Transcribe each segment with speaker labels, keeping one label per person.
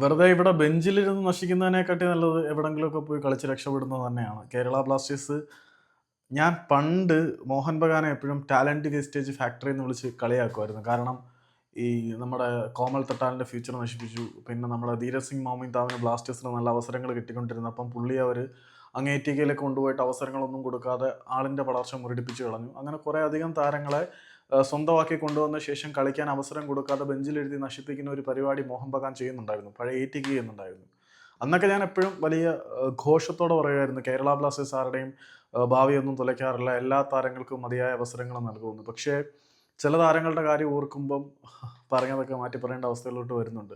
Speaker 1: വെറുതെ ഇവിടെ ബെഞ്ചിലിരുന്ന് നശിക്കുന്നതിനെക്കാട്ടി നല്ലത് എവിടെങ്കിലുമൊക്കെ പോയി കളിച്ച് രക്ഷപ്പെടുന്നത് തന്നെയാണ്. കേരള ബ്ലാസ്റ്റേഴ്സ് ഞാൻ പണ്ട് മോഹൻ ബഗാനെ എപ്പോഴും ടാലന്റ് വേസ്റ്റേജ് ഫാക്ടറി എന്ന് വിളിച്ച് കളിയാക്കുമായിരുന്നു. കാരണം ഈ നമ്മുടെ കോമൽ തട്ടാലിന്റെ ഫ്യൂച്ചർ നശിപ്പിച്ചു. പിന്നെ നമ്മുടെ ധീരജ് സിംഗ് മോമിൻ താവിന് ബ്ലാസ്റ്റേഴ്സിന് നല്ല അവസരങ്ങൾ കിട്ടിക്കൊണ്ടിരുന്നു അപ്പം പുള്ളി അവർ അങ്ങ് എ ടി കെയിലേക്ക് കൊണ്ടുപോയിട്ട് അവസരങ്ങളൊന്നും കൊടുക്കാതെ ആളിന്റെ വളർച്ച മുരടിപ്പിച്ച് കളഞ്ഞു. അങ്ങനെ കുറേ അധികം താരങ്ങളെ സ്വന്തമാക്കി കൊണ്ടുവന്ന ശേഷം കളിക്കാൻ അവസരം കൊടുക്കാതെ ബെഞ്ചിലെഴുതി നശിപ്പിക്കുന്ന ഒരു പരിപാടി മോഹൻ ബഗാൻ ചെയ്യുന്നുണ്ടായിരുന്നു. പഴയ എ ടി കെ ചെയ്യുന്നുണ്ടായിരുന്നു. അന്നൊക്കെ ഞാൻ എപ്പോഴും വലിയ ഘോഷത്തോടെ പറയുമായിരുന്നു കേരള ബ്ലാസ്റ്റേഴ്സ് ആരുടെയും ഭാവിയൊന്നും തുലയ്ക്കാറില്ല. എല്ലാ താരങ്ങൾക്കും മതിയായ അവസരങ്ങൾ നൽകുന്നു പക്ഷേ ചില താരങ്ങളുടെ കാര്യം ഓർക്കുമ്പം പറഞ്ഞതൊക്കെ മാറ്റി പറയേണ്ട അവസ്ഥയിലോട്ട് വരുന്നുണ്ട്.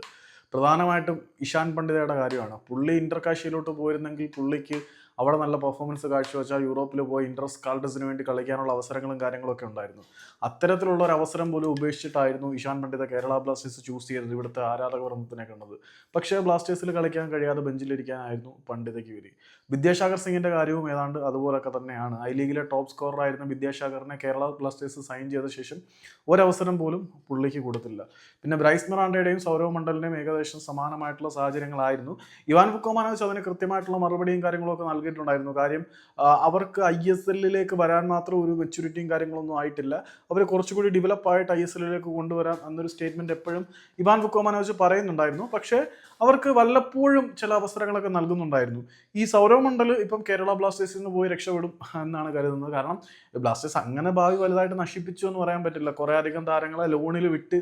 Speaker 1: പ്രധാനമായിട്ടും ഇഷാൻ പണ്ഡിതയുടെ കാര്യമാണ്. പുള്ളി ഇന്റർകാശിയിലോട്ട് പോയിരുന്നെങ്കിൽ പുള്ളിക്ക് അവിടെ നല്ല പെർഫോമൻസ് കാഴ്ചവെച്ചാൽ യൂറോപ്പിൽ പോയി ഇൻട്രസ് കാൾഡസിന് വേണ്ടി കളിക്കാനുള്ള അവസരങ്ങളും കാര്യങ്ങളൊക്കെ ഉണ്ടായിരുന്നു. അത്തരത്തിലുള്ള ഒരു അവസരം പോലും ഉപേക്ഷിച്ചിട്ടായിരുന്നു ഇഷാൻ പണ്ഡിത കേരള ബ്ലാസ്റ്റേഴ്സ് ചൂസ് ചെയ്തത് ഇവിടുത്തെ ആരാധക വർമ്മത്തിനെ കണ്ടത്. പക്ഷേ ബ്ലാസ്റ്റേഴ്സിൽ കളിക്കാൻ കഴിയാതെ ബെഞ്ചിലിരിക്കാനായിരുന്നു പണ്ഡിതയ്ക്ക് വിധി. വിദ്യാസാഗർ സിംഗിന്റെ കാര്യവും ഏതാണ്ട് അതുപോലൊക്കെ തന്നെയാണ്. ഐ ലീഗിലെ ടോപ്പ് സ്കോററായിരുന്ന വിദ്യാസാഗറിനെ കേരള ബ്ലാസ്റ്റേഴ്സ് സൈൻ ചെയ്ത ശേഷം ഒരവസരം പോലും പുള്ളിക്ക് കൊടുത്തില്ല. പിന്നെ ബ്രൈസ് മിറാണ്ടയുടെയും സൗരവ് മണ്ഡലിന്റെയും ഏകദേശം സമാനമായിട്ടുള്ള സാഹചര്യങ്ങളായിരുന്നു. ഇവാൻ ബുക്കോമാനോവിച്ച് അതിന് കൃത്യമായിട്ടുള്ള മറുപടിയും കാര്യങ്ങളും ഒക്കെ നൽകിയിട്ടുണ്ടായിരുന്നു കാര്യം അവർക്ക് ഐ എസ് എല്ലിലേക്ക് വരാൻ മാത്രം ഒരു മെച്യൂരിറ്റിയും കാര്യങ്ങളൊന്നും ആയിട്ടില്ല. അവർ കുറച്ചുകൂടി ഡെവലപ്പ് ആയിട്ട് ഐ എസ് എല്ലിലേക്ക് കൊണ്ടുവരാൻ എന്നൊരു സ്റ്റേറ്റ്മെന്റ് എപ്പോഴും ഇവാൻ ഫുക്കോമാനോജ് പറയുന്നുണ്ടായിരുന്നു. പക്ഷേ അവർക്ക് വല്ലപ്പോഴും ചില അവസരങ്ങളൊക്കെ നൽകുന്നുണ്ടായിരുന്നു. ഈ സൗരവ് മണ്ഡൽ ഇപ്പം കേരള ബ്ലാസ്റ്റേഴ്സിൽ നിന്ന് പോയി രക്ഷപ്പെടും എന്നാണ് കരുതുന്നത്. കാരണം ബ്ലാസ്റ്റേഴ്സ് അങ്ങനെ ഭാവി വലുതായിട്ട് നശിപ്പിച്ചു എന്ന് പറയാൻ പറ്റില്ല. കുറേ അധികം താരങ്ങളെ ലോണിൽ വിട്ട്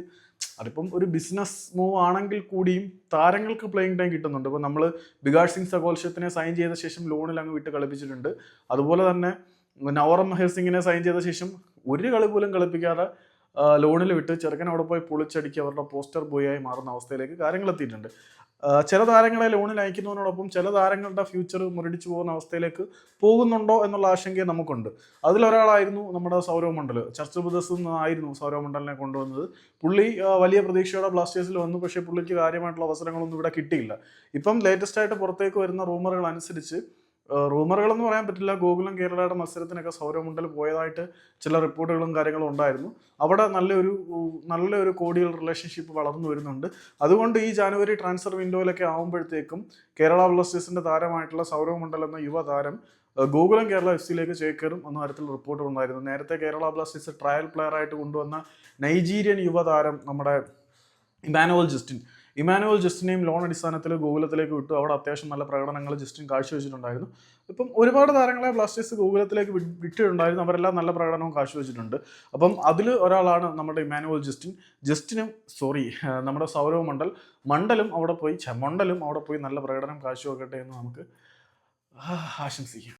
Speaker 1: അതിപ്പം ഒരു ബിസിനസ് മൂവ് ആണെങ്കിൽ കൂടിയും താരങ്ങൾക്ക് പ്ലേയിങ് ടൈം കിട്ടുന്നുണ്ട്. ഇപ്പം നമ്മൾ ബികാഷ് സിംഗ് സഗോൽഷത്തിനെ സൈൻ ചെയ്ത ശേഷം ലോണിൽ അങ്ങ് വിട്ട് കളിപ്പിച്ചിട്ടുണ്ട്. അതുപോലെ തന്നെ നവറം മെഹർ സിംഗിനെ സൈൻ ചെയ്ത ശേഷം ഒരു കളി പോലും കളിപ്പിക്കാതെ ലോണിൽ വിട്ട് ചെറുക്കൻ അവിടെ പോയി പൊളിച്ചടിക്ക് അവരുടെ പോസ്റ്റർ ബോയായി മാറുന്ന അവസ്ഥയിലേക്ക് കാര്യങ്ങൾ എത്തിയിട്ടുണ്ട്. ചില താരങ്ങളെ ലോണിൽ അയക്കുന്നതിനോടൊപ്പം ചില താരങ്ങളുടെ ഫ്യൂച്ചർ മുരടിച്ചു പോകുന്ന അവസ്ഥയിലേക്ക് പോകുന്നുണ്ടോ എന്നുള്ള ആശങ്കയെ നമുക്കുണ്ട്. അതിലൊരാളായിരുന്നു നമ്മുടെ സൗരവ് മണ്ഡൽ ചർച്ച ബ്രദേഴ്സിൽ നിന്നായിരുന്നു സൗരവ് മണ്ഡലിനെ കൊണ്ടുവന്നത്. പുള്ളി വലിയ പ്രതീക്ഷയോടെ ബ്ലാസ്റ്റേഴ്സിൽ വന്നു. പക്ഷേ പുള്ളിക്ക് കാര്യമായിട്ടുള്ള അവസരങ്ങളൊന്നും ഇവിടെ കിട്ടിയില്ല. ഇപ്പം ലേറ്റസ്റ്റ് ആയിട്ട് പുറത്തേക്ക് വരുന്ന റൂമറുകൾ അനുസരിച്ച് റൂമറുകൾ എന്ന് പറയാൻ പറ്റില്ല. ഗോകുലം കേരളയുടെ മത്സരത്തിനൊക്കെ സൗരവ് മുണ്ടൽ പോയതായിട്ട് ചില റിപ്പോർട്ടുകളും കാര്യങ്ങളും ഉണ്ടായിരുന്നു. അവിടെ നല്ലൊരു നല്ലൊരു കോടിയൽ റിലേഷൻഷിപ്പ് വളർന്നു വരുന്നുണ്ട്. അതുകൊണ്ട് ഈ ജാനുവരി ട്രാൻസ്ഫർ വിൻഡോയിലൊക്കെ ആകുമ്പോഴത്തേക്കും കേരള ബ്ലാസ്റ്റേഴ്സിന്റെ താരമായിട്ടുള്ള സൗരവ് മുണ്ടൽ എന്ന യുവതാരം ഗോകുലം കേരള എഫ് സിയിലേക്ക് ചേക്കേറും എന്ന തരത്തിൽ റിപ്പോർട്ട് ഉണ്ടായിരുന്നു. നേരത്തെ കേരള ബ്ലാസ്റ്റേഴ്സ് ട്രയൽ പ്ലെയർ ആയിട്ട് കൊണ്ടുവന്ന നൈജീരിയൻ യുവതാരം നമ്മുടെ ഇമാനുവൽ ജസ്റ്റിൻ. ഇമാനുവൽ ജസ്റ്റിനെയും ലോൺ അടിസ്ഥാനത്തിൽ ഗോകുലത്തിലേക്ക് വിട്ടു. അവിടെ അത്യാവശ്യം നല്ല പ്രകടനങ്ങൾ ജസ്റ്റിൻ കാഴ്ചവെച്ചിട്ടുണ്ടായിരുന്നു. ഇപ്പം ഒരുപാട് താരങ്ങളെ ബ്ലാസ്റ്റേഴ്സ് ഗോകുലത്തിലേക്ക് വിട്ടിട്ടുണ്ടായിരുന്നു. അവരെല്ലാം നല്ല പ്രകടനവും കാഴ്ചവെച്ചിട്ടുണ്ട്. അപ്പം അതിൽ ഒരാളാണ് നമ്മുടെ ഇമാനുവൽ ജസ്റ്റിൻ. ജസ്റ്റിനും സോറി നമ്മുടെ സൗരവ് മണ്ഡൽ. മണ്ഡലും അവിടെ പോയി മണ്ഡലും അവിടെ പോയി നല്ല പ്രകടനം കാഴ്ചവെക്കട്ടെ എന്ന് നമുക്ക് ആശംസിക്കാം.